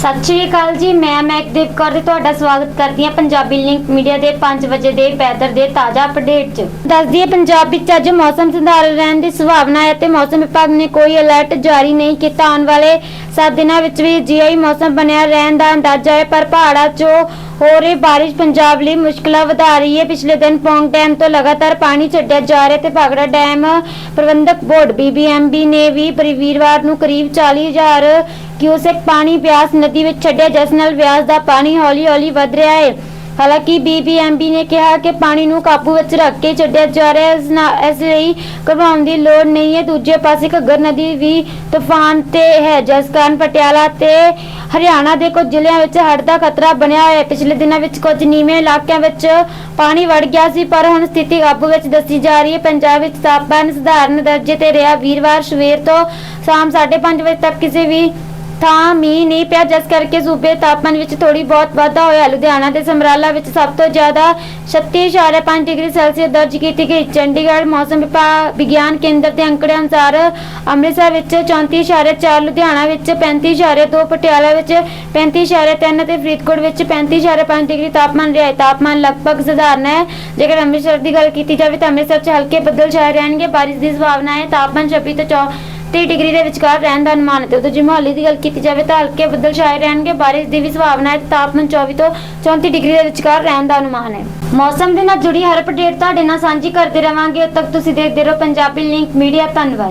ਸਤਿ ਸ਼੍ਰੀ ਅਕਾਲ ਜੀ, ਮੈਂ ਮੈਕਦੀਪ ਕੌਰ ਤੇ ਤੁਹਾਡਾ ਸਵਾਗਤ ਕਰਦੀ ਹਾਂ ਪੰਜਾਬੀ ਲਿੰਕ ਮੀਡੀਆ ਦੇ 5 ਵਜੇ ਦੇ ਵੈਦਰ ਦੇ ਤਾਜ਼ਾ ਅਪਡੇਟ 'ਚ। ਦੱਸਦੀ ਹੈ, ਪੰਜਾਬ ਵਿੱਚ ਅੱਜ ਮੌਸਮ ਸੁਧਾਰ ਰਹਿਣ ਦੀ ਸੰਭਾਵਨਾ ਹੈ ਤੇ ਮੌਸਮ ਵਿਭਾਗ ਨੇ ਕੋਈ ਅਲਰਟ ਜਾਰੀ ਨਹੀਂ ਕੀਤਾ। ਆਉਣ ਵਾਲੇ 7 ਦਿਨਾਂ ਵਿੱਚ ਵੀ ਅਜਿਹਾ ਮੌਸਮ ਬਣਿਆ ਰਹਿਣ ਦਾ ਅੰਦਾਜ਼ਾ ਹੈ, ਪਰ ਪਹਾੜਾਂ 'ਚੋਂ ਹੋ ਰਹੀ ਬਾਰਿਸ਼ ਪੰਜਾਬ ਲਈ ਮੁਸ਼ਕਲਾਂ ਵਧਾ ਰਹੀ ਹੈ। ਪਿਛਲੇ ਦਿਨ ਪੌਂਗ ਡੈਮ ਤੋਂ ਲਗਾਤਾਰ ਪਾਣੀ ਛੱਡਿਆ ਜਾ ਰਿਹਾ ਤੇ ਭਾਗੜਾ ਡੈਮ ਪ੍ਰਬੰਧਕ ਬੋਰਡ ਬੀਬੀਐਮਬੀ ਨੇ ਵੀ ਪਰ ਵੀਰਵਾਰ ਨੂੰ ਕਰੀਬ 40000 ਕਿਊਸੈਕ ਪਾਣੀ ਬਿਆਸ ਨਦੀ ਵਿੱਚ ਛੱਡਿਆ, ਜਿਸ ਨਾਲ ਬਿਆਸ ਦਾ ਪਾਣੀ ਹੌਲੀ-ਹੌਲੀ ਵਧ ਰਿਹਾ ਹੈ। ਹਾਲਾਂਕਿ ਬੀਬੀਐਮਬੀ ਨੇ ਕਿਹਾ ਕਿ ਪਾਣੀ ਨੂੰ ਕਾਬੂ ਵਿੱਚ ਰੱਖ ਕੇ ਛੱਡਿਆ ਜਾ ਰਿਹਾ ਹੈ। ਇਸ ਨਾਲ ਇਸ ਲਈ ਘਬਰਾਉਣ ਦੀ ਲੋੜ ਨਹੀਂ ਹੈ। ਦੂਜੇ ਪਾਸੇ ਘੱਗਰ ਨਦੀ ਵੀ ਤੂਫਾਨ ਤੇ ਹੈ। ਜਿਸ ਕਾਰਨ ਪਟਿਆਲਾ ਤੇ ਹਰਿਆਣਾ ਦੇ ਕੁਝ ਜ਼ਿਲ੍ਹਿਆਂ ਵਿੱਚ ਹੜ੍ਹ ਦਾ ਖਤਰਾ ਬਣਿਆ ਹੋਇਆ ਹੈ। ਪਿਛਲੇ ਦਿਨਾਂ ਵਿੱਚ ਕੁਝ ਨੀਵੇਂ ਇਲਾਕਿਆਂ ਵਿੱਚ ਪਾਣੀ ਵੜ ਗਿਆ ਸੀ, ਪਰ ਹੁਣ ਸਥਿਤੀ ਕਾਬੂ ਵਿੱਚ ਦੱਸੀ ਜਾ ਰਹੀ ਹੈ। ਪੰਜਾਬ ਵਿੱਚ ਤਾਪਮਾਨ ਸਧਾਰਨ ਦਰਜੇ ਤੇ ਰਿਹਾ। ਵੀਰਵਾਰ ਸਵੇਰ ਤੋਂ ਸ਼ਾਮ 5:30 ਵਜੇ ਤੱਕ ਕਿਸੇ ਵੀ ਥਾਂ ਮੀਂਹ ਨਹੀਂ ਪਿਆ, ਜਿਸ ਕਰਕੇ ਸੂਬੇ ਤਾਪਮਾਨ ਵਿੱਚ ਥੋੜੀ ਬਹੁਤ ਵਾਧਾ ਹੋਇਆ। ਲੁਧਿਆਣਾ ਤੇ ਸਮਰਾਲਾ ਵਿੱਚ ਸਭ ਤੋਂ ਜ਼ਿਆਦਾ 36.5 ਡਿਗਰੀ ਸੈਲਸੀਅਸ ਦਰਜ ਕੀਤੀ ਗਈ। ਚੰਡੀਗੜ੍ਹ ਮੌਸਮ ਵਿਭਾਗ, ਵਿਗਿਆਨ ਕੇਂਦਰ ਦੇ ਅੰਕੜੇ ਅਨੁਸਾਰ ਅੰਮ੍ਰਿਤਸਰ ਵਿੱਚ 34.4 ਲੁਧਿਆਣਾ ਵਿੱਚ 35.2 ਪਟਿਆਲਾ ਵਿੱਚ 35.3 ਅਤੇ ਫਰੀਦਕੋਟ ਵਿੱਚ 35.5 ਡਿਗਰੀ ਤਾਪਮਾਨ ਰਿਹਾ ਹੈ। ਤਾਪਮਾਨ ਲਗਭਗ ਸਧਾਰਨ ਹੈ। ਜੇਕਰ ਅੰਮ੍ਰਿਤਸਰ ਦੀ ਗੱਲ ਕੀਤੀ ਜਾਵੇ ਤਾਂ ਅੰਮ੍ਰਿਤਸਰ 'ਚ ਹਲਕੇ ਬੱਦਲ ਛਾਏ ਰਹਿਣਗੇ। ਬਾਰਿਸ਼ ਦੀ ਸੰਭਾਵਨਾ ਹੈ। ਤਾਪਮਾਨ 26 ਤੋਂ 34 30 ਡਿਗਰੀ ਦੇ ਵਿਚਕਾਰ ਰਹਿਣ ਦਾ ਅਨੁਮਾਨ ਹੈ ਤੇ ਉਦੋਂ ਜੇ ਮੋਹਾਲੀ ਦੀ ਗੱਲ ਕੀਤੀ ਜਾਵੇ ਤਾਂ ਹਲਕੇ ਬੱਦਲ ਛਾਏ ਰਹਿਣਗੇ, ਬਾਰਿਸ਼ ਦੀ ਵੀ ਸੰਭਾਵਨਾ ਹੈ ਤੇ ਤਾਪਮਾਨ 24 ਤੋਂ 34 ਡਿਗਰੀ ਦੇ ਵਿਚਕਾਰ ਰਹਿਣ ਦਾ ਅਨੁਮਾਨ ਹੈ। ਮੌਸਮ ਦੇ ਨਾਲ ਜੁੜੀ ਹਰ ਅਪਡੇਟ ਤੁਹਾਡੇ ਨਾਲ ਸਾਂਝੀ ਕਰਦੇ ਰਵਾਂਗੇ। ਉਦੋਂ ਤੱਕ ਤੁਸੀਂ ਦੇਖਦੇ ਰਹੋ ਪੰਜਾਬੀ ਲਿੰਕ ਮੀਡੀਆ ਧੰਨਵਾਦ।